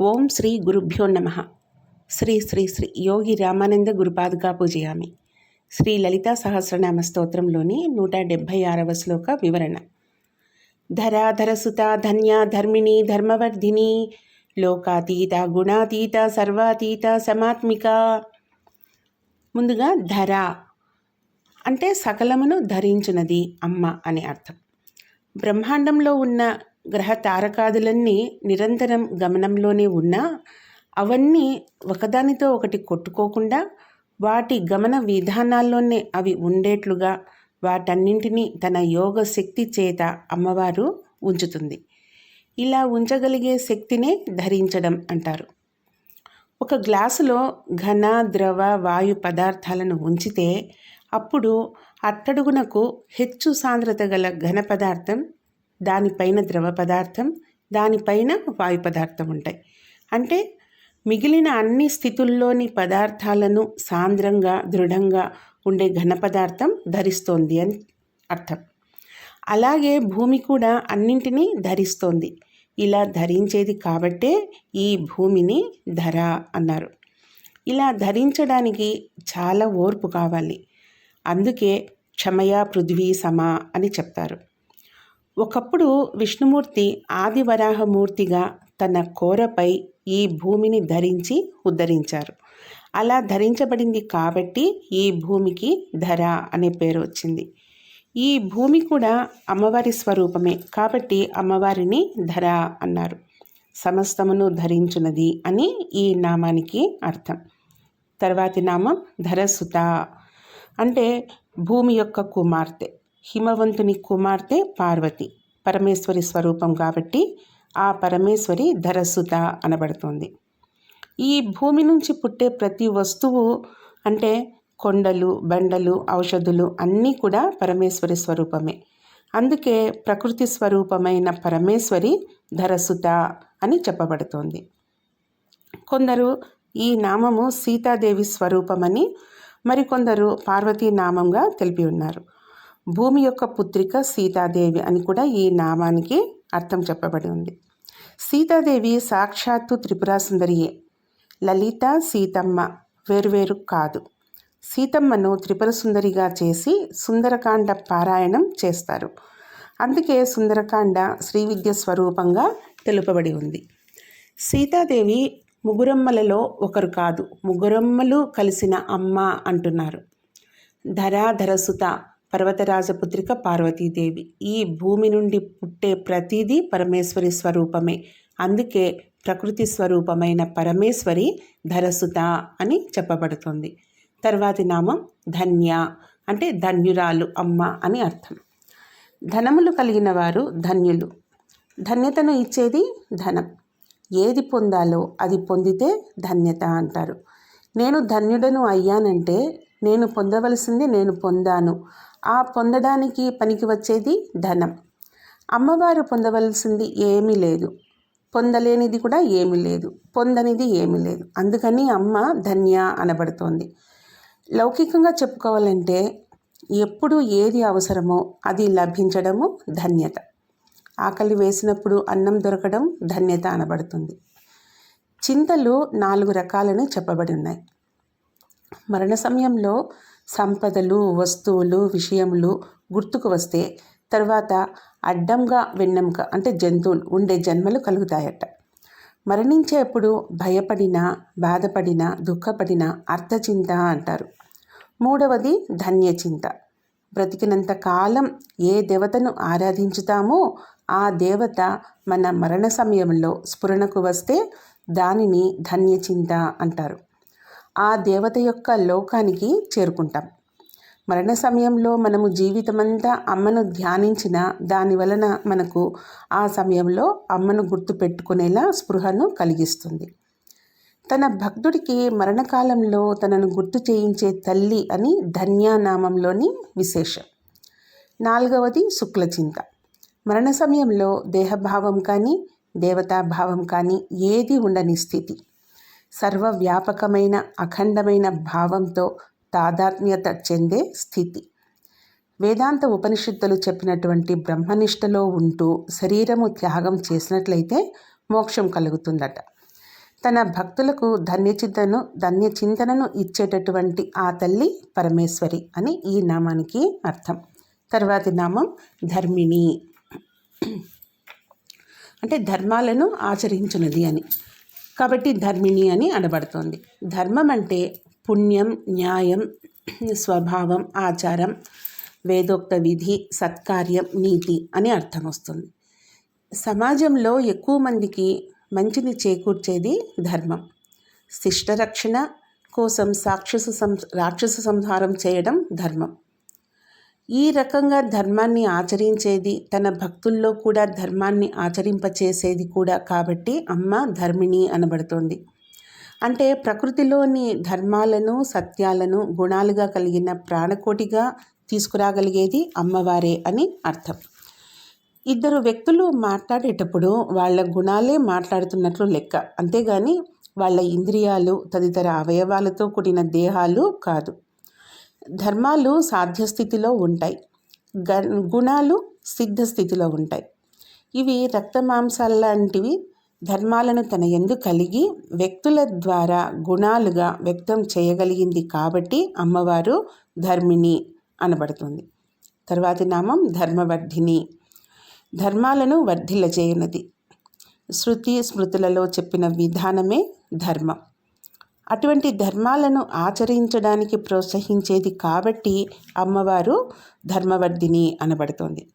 ఓం శ్రీ గురుభ్యో నమ. శ్రీ శ్రీ శ్రీ యోగి రామానంద గురుపాదుగా పూజయామి. శ్రీ లలితా సహస్రనామ స్తోత్రంలోని నూట డెబ్భై ఆరవ శ్లోక వివరణ. ధరాధరసుత ధన్య ధర్మిణి ధర్మవర్ధిని లోకాతీత గుణాతీత సర్వాతీత సమాత్మిక. ముందుగా ధర అంటే సకలమును ధరించినది అమ్మ అనే అర్థం. బ్రహ్మాండంలో ఉన్న గ్రహ తారకాదులన్నీ నిరంతరం గమనంలోనే ఉన్నా అవన్నీ ఒకదానితో ఒకటి కొట్టుకోకుండా వాటి గమన విధానాల్లోనే అవి ఉండేట్లుగా వాటన్నింటినీ తన యోగ శక్తి చేత అమ్మవారు ఉంచుతుంది. ఇలా ఉంచగలిగే శక్తినే ధరించడం అంటారు. ఒక గ్లాసులో ఘన ద్రవ వాయు పదార్థాలను ఉంచితే అప్పుడు అట్టడుగునకు హెచ్చు సాంద్రత గల ఘన పదార్థం దానిపైన ద్రవ పదార్థం దానిపైన వాయు పదార్థం ఉంటాయి. అంటే మిగిలిన అన్ని స్థితుల్లోని పదార్థాలను సాంద్రంగా దృఢంగా ఉండే ఘన పదార్థం ధరిస్తోంది అని అర్థం. అలాగే భూమి కూడా అన్నింటినీ ధరిస్తోంది. ఇలా ధరించేది కాబట్టే ఈ భూమిని ధర అన్నారు. ఇలా ధరించడానికి చాలా ఓర్పు కావాలి. అందుకే క్షమయా పృథ్వీ సమా అని చెప్తారు. ఒకప్పుడు విష్ణుమూర్తి ఆదివరాహమూర్తిగా తన కోరపై ఈ భూమిని ధరించి ఉద్ధరించారు. అలా ధరించబడింది కాబట్టి ఈ భూమికి ధర అనే పేరు వచ్చింది. ఈ భూమి కూడా అమ్మవారి స్వరూపమే కాబట్టి అమ్మవారిని ధర అన్నారు. సమస్తమును ధరించున్నది అని ఈ నామానికి అర్థం. తర్వాతి నామం ధరసుత. అంటే భూమి యొక్క కుమార్తె. హిమవంతుని కుమార్తె పార్వతి. పరమేశ్వరి స్వరూపం కాబట్టి ఆ పరమేశ్వరి ధరసుత అనబడుతుంది. ఈ భూమి నుంచి పుట్టే ప్రతి వస్తువు అంటే కొండలు బండలు ఔషధులు అన్నీ కూడా పరమేశ్వరి స్వరూపమే. అందుకే ప్రకృతి స్వరూపమైన పరమేశ్వరి ధరసుత అని చెప్పబడుతోంది. కొందరు ఈ నామము సీతాదేవి స్వరూపమని మరికొందరు పార్వతీ నామంగా తెలిపి ఉన్నారు. భూమి యొక్క పుత్రిక సీతాదేవి అని కూడా ఈ నామానికి అర్థం చెప్పబడి ఉంది. సీతాదేవి సాక్షాత్తు త్రిపురా సుందరియే. లలిత సీతమ్మ వేరువేరు కాదు. సీతమ్మను త్రిపుర సుందరిగా చేసి సుందరకాండ పారాయణం చేస్తారు. అందుకే సుందరకాండ శ్రీ విద్య స్వరూపంగా తెలుపబడి ఉంది. సీతాదేవి ముగురమ్మలలో ఒకరు కాదు ముగురమ్మలు కలిసిన అమ్మ అంటున్నారు. ధరాధరసుత పర్వతరాజపుత్రిక పార్వతీదేవి. ఈ భూమి నుండి పుట్టే ప్రతిదీ పరమేశ్వరి స్వరూపమే. అందుకే ప్రకృతి స్వరూపమైన పరమేశ్వరి ధరసుత అని చెప్పబడుతుంది. తర్వాతి నామం ధన్య అంటే ధన్యురాలు అమ్మ అని అర్థం. ధనములు కలిగిన వారు ధన్యులు. ధన్యతను ఇచ్చేది ధనం. ఏది పొందాలో అది పొందితే ధన్యత అంటారు. నేను ధన్యుడను అయ్యానంటే నేను పొందవలసింది నేను పొందాను. ఆ పొందడానికి పనికి వచ్చేది ధనం. అమ్మవారు పొందవలసింది ఏమీ లేదు. పొందలేనిది కూడా ఏమీ లేదు. పొందనిది ఏమీ లేదు. అందుకని అమ్మ ధన్య అనబడుతోంది. లౌకికంగా చెప్పుకోవాలంటే ఎప్పుడు ఏది అవసరమో అది లభించడము ధన్యత. ఆకలి వేసినప్పుడు అన్నం దొరకడం ధన్యత అనబడుతుంది. చింతలు నాలుగు రకాలను చెప్పబడి ఉన్నాయి. మరణ సమయంలో సంపదలు వస్తువులు విషయములు గుర్తుకు వస్తే తర్వాత అడ్డంగా వెన్నెముక అంటే జంతువులు ఉండే జన్మలు కలుగుతాయట. మరణించేప్పుడు భయపడిన బాధపడిన దుఃఖపడిన అర్థచింత అంటారు. మూడవది ధన్యచింత. బ్రతికినంత కాలం ఏ దేవతను ఆరాధించుతామో ఆ దేవత మన మరణ సమయంలో స్ఫురణకు వస్తే దానిని ధన్యచింత అంటారు. ఆ దేవత యొక్క లోకానికి చేరుకుంటాం. మరణ సమయంలో మనము జీవితమంతా అమ్మను ధ్యానించిన దాని వలన మనకు ఆ సమయంలో అమ్మను గుర్తు పెట్టుకునేలా స్పృహను కలిగిస్తుంది. తన భక్తుడికి మరణకాలంలో తనను గుర్తు చేయించే తల్లి అని ధన్యానామంలోని విశేషం. నాలుగవది శుక్లచింత. మరణ సమయంలో దేహభావం కానీ దేవతాభావం కానీ ఏది ఉండని స్థితి. సర్వవ్యాపకమైన అఖండమైన భావంతో తాదాత్మ్యత చెందే స్థితి. వేదాంత ఉపనిషత్తులు చెప్పినటువంటి బ్రహ్మనిష్టలో ఉంటూ శరీరము త్యాగం చేసినట్లయితే మోక్షం కలుగుతుందట. తన భక్తులకు ధన్యచింతను ధన్యచింతనను ఇచ్చేటటువంటి ఆ తల్లి పరమేశ్వరి అని ఈ నామానికి అర్థం. తర్వాతి నామం ధర్మిణి. అంటే ధర్మాలను ఆచరించున్నది అని. కాబట్టి ధర్మిణి అని అనబడుతోంది. ధర్మం అంటే పుణ్యం న్యాయం స్వభావం ఆచారం వేదోక్త విధి సత్కార్యం నీతి అని అర్థం వస్తుంది. సమాజంలో ఎక్కువ మందికి మంచిని చేకూర్చేది ధర్మం. శిష్టరక్షణ కోసం సాక్షసు సం రాక్షస సంహారం చేయడం ధర్మం. ఈ రకంగా ధర్మాన్ని ఆచరించేది తన భక్తుల్లో కూడా ధర్మాన్ని ఆచరింపచేసేది కూడా కాబట్టి అమ్మ ధర్మిణి అనబడుతోంది. అంటే ప్రకృతిలోని ధర్మాలను సత్యాలను గుణాలుగా కలిగిన ప్రాణకోటిగా తీసుకురాగలిగేది అమ్మవారే అని అర్థం. ఇద్దరు వ్యక్తులు మాట్లాడేటప్పుడు వాళ్ళ గుణాలే మాట్లాడుతున్నట్లు లెక్క. అంతేగాని వాళ్ళ ఇంద్రియాలు తదితర అవయవాలతో కూడిన దేహాలు కాదు. ధర్మాలు సాధ్యస్థితిలో ఉంటాయి. గ గుణాలు సిద్ధ స్థితిలో ఉంటాయి. ఇవి రక్త మాంసాలాంటివి ధర్మాలను తన ఎందు కలిగి వ్యక్తుల ద్వారా గుణాలుగా వ్యక్తం చేయగలిగింది కాబట్టి అమ్మవారు ధర్మిణి అనబడుతుంది. తర్వాతి నామం ధర్మవర్ధిని. ధర్మాలను వర్ధిల్లజేయునది శృతి స్మృతులలో చెప్పిన విధానమే ధర్మం. అటువంటి ధర్మాలను ఆచరించడానికి ప్రోత్సహించేది కాబట్టి అమ్మవారు ధర్మవర్ధిని అనబడుతోంది.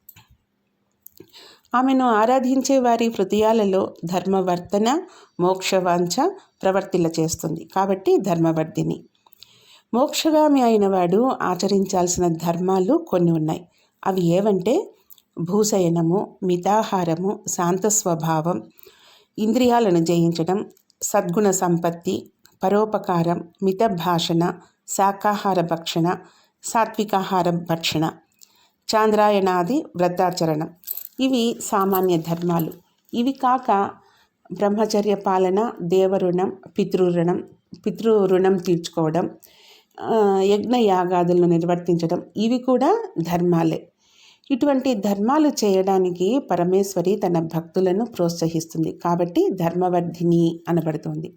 ఆమెను ఆరాధించే వారి హృదయాలలో ధర్మవర్తన మోక్షవాంఛ ప్రవర్తిల్ల చేస్తుంది కాబట్టి ధర్మవర్ధిని. మోక్షగామి అయిన వాడు ఆచరించాల్సిన ధర్మాలు కొన్ని ఉన్నాయి. అవి ఏవంటే భూశయనము మితాహారము శాంత స్వభావం ఇంద్రియాలను జయించడం సద్గుణ సంపత్తి పరోపకారం మిత భాషణ శాకాహార భక్షణ సాత్వికాహార భక్షణ చాంద్రాయణాది వ్రతాచరణం. ఇవి సామాన్య ధర్మాలు. ఇవి కాక బ్రహ్మచర్య పాలన దేవరుణం పితృరుణం పితృరుణం తీర్చుకోవడం యజ్ఞ యాగాదులను నిర్వర్తించడం ఇవి కూడా ధర్మాలే. ఇటువంటి ధర్మాలు చేయడానికి పరమేశ్వరి తన భక్తులను ప్రోత్సహిస్తుంది. కాబట్టి ధర్మవర్ధిని అనబడుతుంది.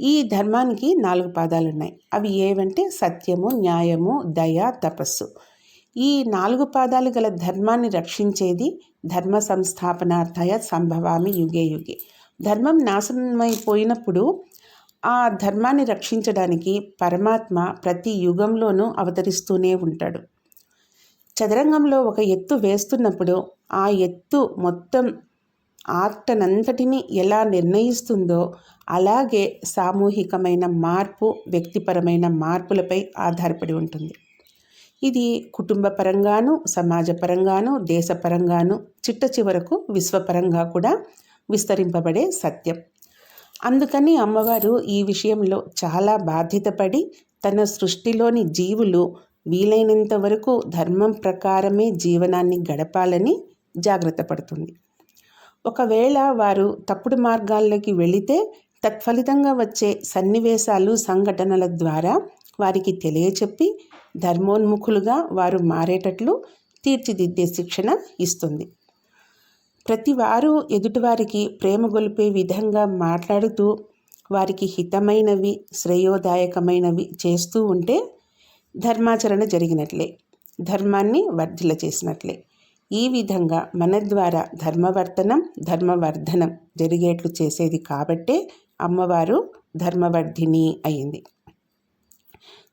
ఈ ధర్మానికి నాలుగు పాదాలు ఉన్నాయి అవి ఏవంటే సత్యము న్యాయము దయ తపస్సు. ఈ నాలుగు పాదాలు గల ధర్మాన్ని రక్షించేది ధర్మ సంస్థాపనార్థాయ సంభవామి యుగే యుగే. ధర్మం నాశనమైపోయినప్పుడు ఆ ధర్మాన్ని రక్షించడానికి పరమాత్మ ప్రతి యుగంలోనూ అవతరిస్తూనే ఉంటాడు. చదరంగంలో ఒక ఎత్తు వేస్తున్నప్పుడు ఆ ఎత్తు మొత్తం ఆర్టనంతటిని ఎలా నిర్ణయిస్తుందో అలాగే సామూహికమైన మార్పు వ్యక్తిపరమైన మార్పులపై ఆధారపడి ఉంటుంది. ఇది కుటుంబపరంగాను సమాజపరంగాను దేశపరంగాను చిట్ట చివరకు విశ్వపరంగా కూడా విస్తరింపబడే సత్యం. అందుకని అమ్మవారు ఈ విషయంలో చాలా బాధ్యతపడి తన సృష్టిలోని జీవులు వీలైనంత వరకు ధర్మం ప్రకారమే జీవనాన్ని గడపాలని జాగ్రత్త పడుతుంది. ఒకవేళ వారు తప్పుడు మార్గాల్లోకి వెళితే తత్ఫలితంగా వచ్చే సన్నివేశాలు సంఘటనల ద్వారా వారికి తెలియచెప్పి ధర్మోన్ముఖులుగా వారు మారేటట్లు తీర్చిదిద్దే శిక్షణ ఇస్తుంది. ప్రతి వారు ఎదుటివారికి ప్రేమ గొలిపే విధంగా మాట్లాడుతూ వారికి హితమైనవి శ్రేయోదాయకమైనవి చేస్తూ ఉంటే ధర్మాచరణ జరిగినట్లే. ధర్మాన్ని వర్ధిల చేసినట్లే ఈ విధంగా మన ద్వారా ధర్మవర్తనం ధర్మవర్ధనం జరిగేట్లు చేసేది కాబట్టే అమ్మవారు ధర్మవర్ధిని అయింది.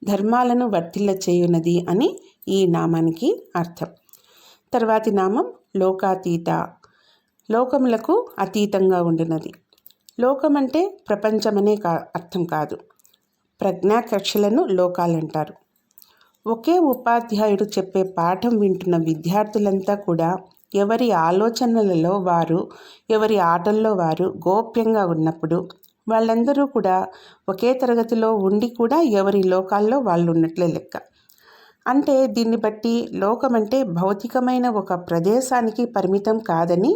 ధర్మాలను వర్తిల్ల చేయునది అని ఈ నామానికి అర్థం. తర్వాతి నామం లోకాతీత. లోకములకు అతీతంగా ఉండినది. లోకం అంటే ప్రపంచమనే కా అర్థం కాదు. ప్రజ్ఞాకక్షలను లోకాలంటారు. ఒకే ఉపాధ్యాయుడు చెప్పే పాఠం వింటున్న విద్యార్థులంతా కూడా ఎవరి ఆలోచనలలో వారు ఎవరి ఆటల్లో వారు గోప్యంగా ఉన్నప్పుడు వాళ్ళందరూ కూడా ఒకే తరగతిలో ఉండి కూడా ఎవరి లోకాల్లో వాళ్ళు ఉన్నట్లే లెక్క. అంటే దీన్ని బట్టి లోకం అంటే భౌతికమైన ఒక ప్రదేశానికి పరిమితం కాదని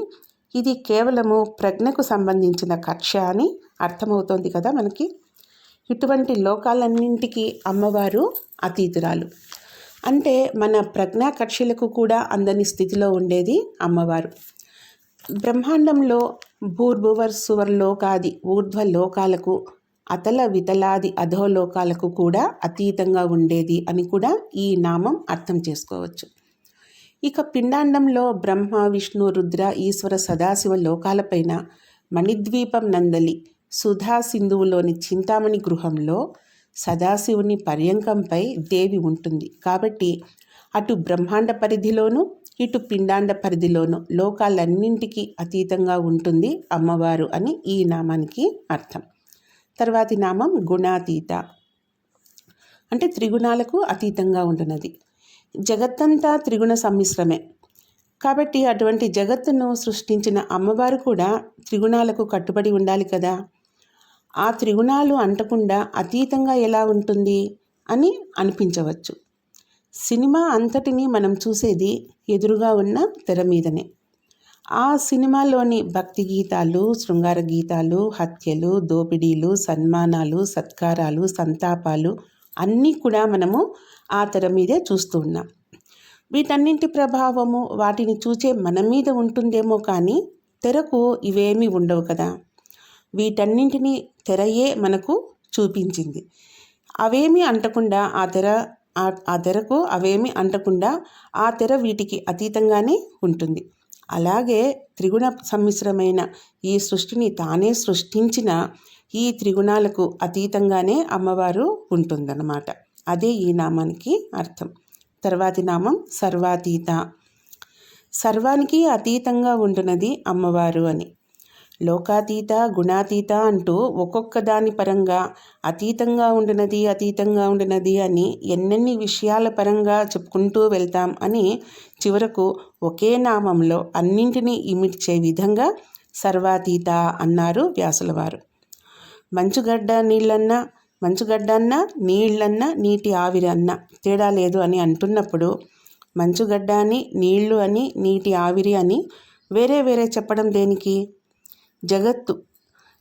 ఇది కేవలము ప్రజ్ఞకు సంబంధించిన కక్ష అని అర్థమవుతోంది కదా మనకి? ఇటువంటి లోకాలన్నింటికి అమ్మవారు అతీతురాలు. అంటే మన ప్రజ్ఞాకక్షలకు కూడా అందని స్థితిలో ఉండేది అమ్మవారు. బ్రహ్మాండంలో భూర్భువర్ సువర్లోకాది ఊర్ధ్వ లోకాలకు అతల వితలాది అధోలోకాలకు కూడా అతీతంగా ఉండేది అని కూడా ఈ నామం అర్థం చేసుకోవచ్చు. ఇక పిండాండంలో బ్రహ్మ విష్ణు రుద్ర ఈశ్వర సదాశివ లోకాలపైన మణిద్వీపం నందలి సుధా సింధువులోని చింతామణి గృహంలో సదాశివుని పర్యంకంపై దేవి ఉంటుంది. కాబట్టి అటు బ్రహ్మాండ పరిధిలోనూ ఇటు పిండాండ పరిధిలోనూ లోకాలన్నింటికి అతీతంగా ఉంటుంది అమ్మవారు అని ఈ నామానికి అర్థం. తర్వాతి నామం గుణాతీత. అంటే త్రిగుణాలకు అతీతంగా ఉంటున్నది. జగత్తంతా త్రిగుణ సమ్మిశ్రమే. కాబట్టి అటువంటి జగత్తును సృష్టించిన అమ్మవారు కూడా త్రిగుణాలకు కట్టుబడి ఉండాలి కదా. ఆ త్రిగుణాలు అంటకుండా అతీతంగా ఎలా ఉంటుంది అని అనిపించవచ్చు. సినిమా అంతటినీ మనం చూసేది ఎదురుగా ఉన్న తెర మీదనే. ఆ సినిమాలోని భక్తి గీతాలు శృంగార గీతాలు హత్యలు దోపిడీలు సన్మానాలు సత్కారాలు సంతాపాలు అన్నీ కూడా మనము ఆ తెర మీదే చూస్తూ ఉన్నాం. వీటన్నింటి ప్రభావము వాటిని చూచే మన మీద ఉంటుందేమో కానీ తెరకు ఇవేమీ ఉండవు కదా. వీటన్నింటినీ తెరయే మనకు చూపించింది. అవేమీ అంటకుండా ఆ తెర ఆ తెరకు అవేమీ అంటకుండా ఆ తెర వీటికి అతీతంగానే ఉంటుంది. అలాగే త్రిగుణ సమ్మిశ్రమైన ఈ సృష్టిని తానే సృష్టించిన ఈ త్రిగుణాలకు అతీతంగానే అమ్మవారు ఉంటుందన్నమాట. అదే ఈ నామానికి అర్థం. తర్వాతి నామం సర్వాతీత. సర్వానికి అతీతంగా ఉంటున్నది అమ్మవారు అని. లోకాతీత గుణాతీత అంటూ ఒక్కొక్క దాని పరంగా అతీతంగా ఉండినది అతీతంగా ఉండినది అని ఎన్నెన్ని విషయాల పరంగా చెప్పుకుంటూ వెళ్తాం అని చివరకు ఒకే నామంలో అన్నింటినీ ఇమిడ్చే విధంగా సర్వాతీత అన్నారు వ్యాసులవారు మంచుగడ్డ నీళ్ళన్నా మంచుగడ్డ అన్న నీళ్ళన్న నీటి ఆవిరి అన్న తేడా లేదు అని అంటున్నప్పుడు మంచుగడ్డ అని నీళ్ళు అని నీటి ఆవిరి అని వేరే వేరే చెప్పడం దేనికి? జగత్తు.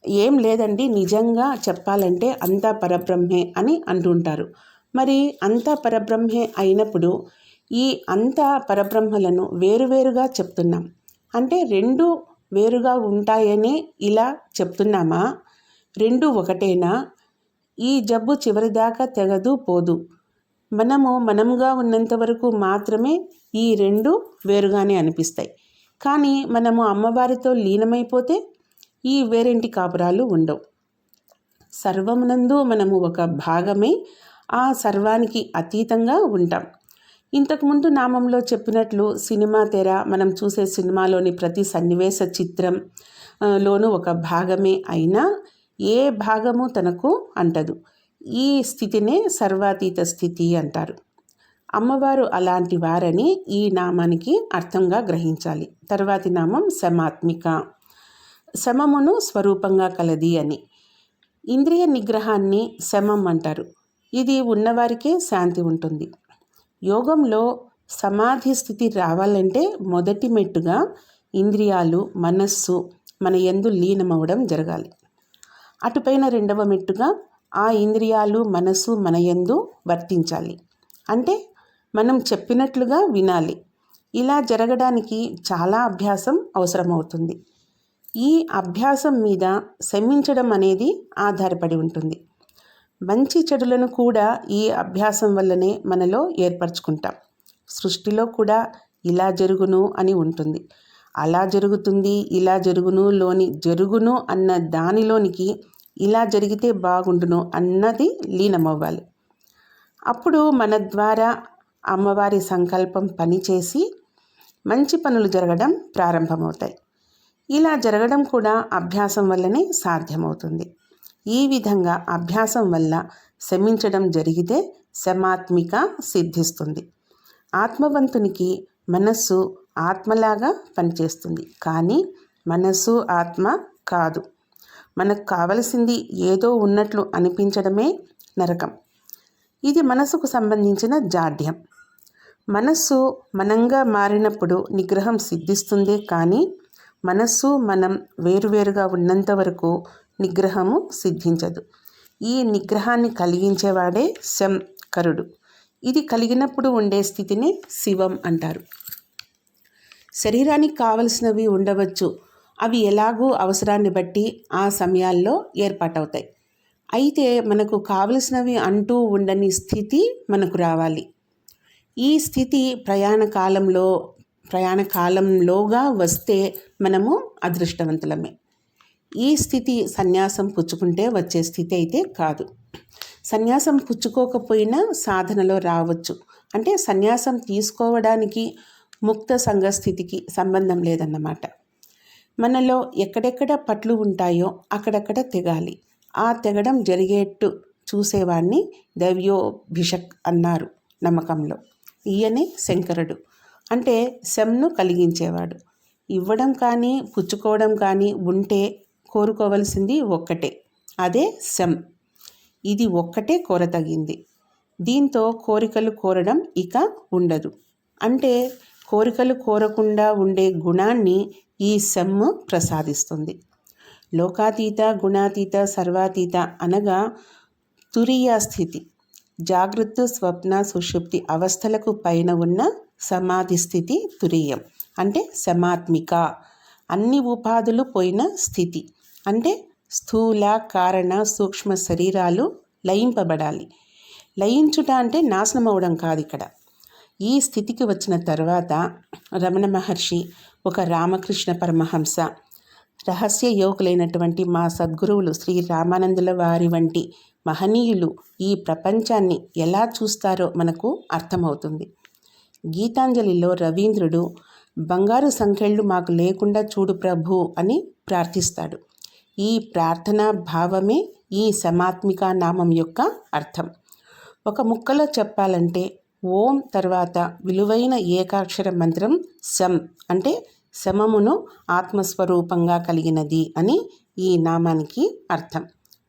ఏం లేదండి నిజంగా చెప్పాలంటే అంతా పరబ్రహ్మే అని అంటుంటారు. మరి అంతా పరబ్రహ్మే అయినప్పుడు ఈ అంతా పరబ్రహ్మలను వేరువేరుగా చెప్తున్నాం. అంటే రెండు వేరుగా ఉంటాయని ఇలా చెప్తున్నామా? రెండు ఒకటేనా? ఈ జబ్బు చివరిదాకా తెగదు పోదు. మనము మనంగా ఉన్నంత వరకు మాత్రమే ఈ రెండు వేరుగానే అనిపిస్తాయి. కానీ మనము అమ్మవారితో లీనమైపోతే ఈ వేరేంటి కాపురాలు ఉండవు. సర్వమునందు మనము ఒక భాగమే ఆ సర్వానికి అతీతంగా ఉంటాం. ఇంతకుముందు నామంలో చెప్పినట్లు సినిమా తెర మనం చూసే సినిమాలోని ప్రతి సన్నివేశ చిత్రం లోను ఒక భాగమే అయినా ఏ భాగము తనకు అంటదు. ఈ స్థితినే సర్వాతీత స్థితి అంటారు. అమ్మవారు అలాంటి వారని ఈ నామానికి అర్థంగా గ్రహించాలి. తర్వాతి నామం సమాత్మిక. శమమును స్వరూపంగా కలది అని. ఇంద్రియ నిగ్రహాన్ని శమం అంటారు. ఇది ఉన్నవారికే శాంతి ఉంటుంది. యోగంలో సమాధి స్థితి రావాలంటే మొదటి మెట్టుగా ఇంద్రియాలు మనస్సు మన ఎందు లీనమవడం జరగాలి. అటుపైన రెండవ మెట్టుగా ఆ ఇంద్రియాలు మనస్సు మన ఎందు వర్తించాలి. అంటే మనం చెప్పినట్లుగా వినాలి. ఇలా జరగడానికి చాలా అభ్యాసం అవసరమవుతుంది. ఈ అభ్యాసం మీద శమించడం అనేది ఆధారపడి ఉంటుంది. మంచి చెడులను కూడా ఈ అభ్యాసం వల్లనే మనలో ఏర్పరచుకుంటాం. సృష్టిలో కూడా ఇలా జరుగును అని ఉంటుంది. అలా జరుగుతుంది ఇలా జరుగును లోని జరుగును అన్న దానిలోనికి ఇలా జరిగితే బాగుండును అన్నది లీనమవ్వాలి. అప్పుడు మన ద్వారా అమ్మవారి సంకల్పం పనిచేసి మంచి పనులు జరగడం ప్రారంభమవుతాయి. ఇలా జరగడం కూడా అభ్యాసం వల్లనే సాధ్యమవుతుంది. ఈ విధంగా అభ్యాసం వల్ల శమించడం జరిగితే శమాత్మిక సిద్ధిస్తుంది. ఆత్మవంతునికి మనస్సు ఆత్మలాగా పనిచేస్తుంది. కానీ మనస్సు ఆత్మ కాదు. మనకు కావలసింది ఏదో ఉన్నట్లు అనిపించడమే నరకం. ఇది మనసుకు సంబంధించిన జాడ్యం. మనస్సు మనంగా మారినప్పుడు నిగ్రహం సిద్ధిస్తుందే కానీ మనస్సు మనం వేరువేరుగా ఉన్నంత వరకు నిగ్రహము సిద్ధించదు. ఈ నిగ్రహాన్ని కలిగించేవాడే శంకరుడు ఇది కలిగినప్పుడు ఉండే స్థితిని శివం అంటారు. శరీరానికి కావలసినవి ఉండవచ్చు. అవి ఎలాగూ అవసరాన్ని బట్టి ఆ సమయాల్లో ఏర్పాటవుతాయి. అయితే మనకు కావలసినవి అంటూ ఉండని స్థితి మనకు రావాలి. ఈ స్థితి ప్రయాణ కాలంలో ప్రయాణ కాలంలోగా వస్తే మనము అదృష్టవంతులమే. ఈ స్థితి సన్యాసం పుచ్చుకుంటే వచ్చే స్థితి అయితే కాదు. సన్యాసం పుచ్చుకోకపోయినా సాధనలో రావచ్చు. అంటే సన్యాసం తీసుకోవడానికి ముక్త సంఘ స్థితికి సంబంధం లేదన్నమాట. మనలో ఎక్కడెక్కడ పట్లు ఉంటాయో అక్కడక్కడ తెగాలి. ఆ తెగడం జరిగేట్టు చూసేవాడిని దైవ్యోభిషక్ అన్నారు నమ్మకంలో. ఈయనే శంకరుడు. అంటే శంను కలిగించేవాడు. ఇవ్వడం కానీ పుచ్చుకోవడం కానీ ఉంటే కోరుకోవలసింది ఒక్కటే. అదే శం ఇది ఒక్కటే కోరతగింది దీంతో కోరికలు కోరడం ఇక ఉండదు. అంటే కోరికలు కోరకుండా ఉండే గుణాన్ని ఈ సెమ్ ప్రసాదిస్తుంది. లోకాతీత గుణాతీత సర్వాతీత అనగా తురియ స్థితి జాగృత స్వప్న సుషుప్తి అవస్థలకు పైన ఉన్న సమాధి స్థితి తురియం. అంటే సమాత్మిక. అన్ని ఉపాధులు పోయిన స్థితి. అంటే స్థూల కారణ సూక్ష్మ శరీరాలు లయింపబడాలి. లయించుట అంటే నాశనం అవడం కాదు ఇక్కడ ఈ స్థితికి వచ్చిన తర్వాత రమణ మహర్షి ఒక రామకృష్ణ పరమహంస రహస్య యోగులైనటువంటి మా సద్గురువులు శ్రీ రామానందుల వారి వంటి మహనీయులు ఈ ప్రపంచాన్ని ఎలా చూస్తారో మనకు అర్థమవుతుంది. గీతాంజలిలో రవీంద్రుడు బంగారు సంఖ్యళ్ళు మాకు లేకుండా చూడు ప్రభు అని ప్రార్థిస్తాడు. ఈ ప్రార్థనా భావమే ఈ సమాత్మిక నామం యొక్క అర్థం. ఒక ముక్కలో చెప్పాలంటే ఓం తర్వాత విలువైన ఏకాక్షర మంత్రం సమ్ అంటే శమమును ఆత్మస్వరూపంగా కలిగినది అని ఈ నామానికి అర్థం.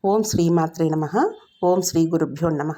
ఓం శ్రీమాత్రే నమ. ఓం శ్రీ గురుభ్యో నమ.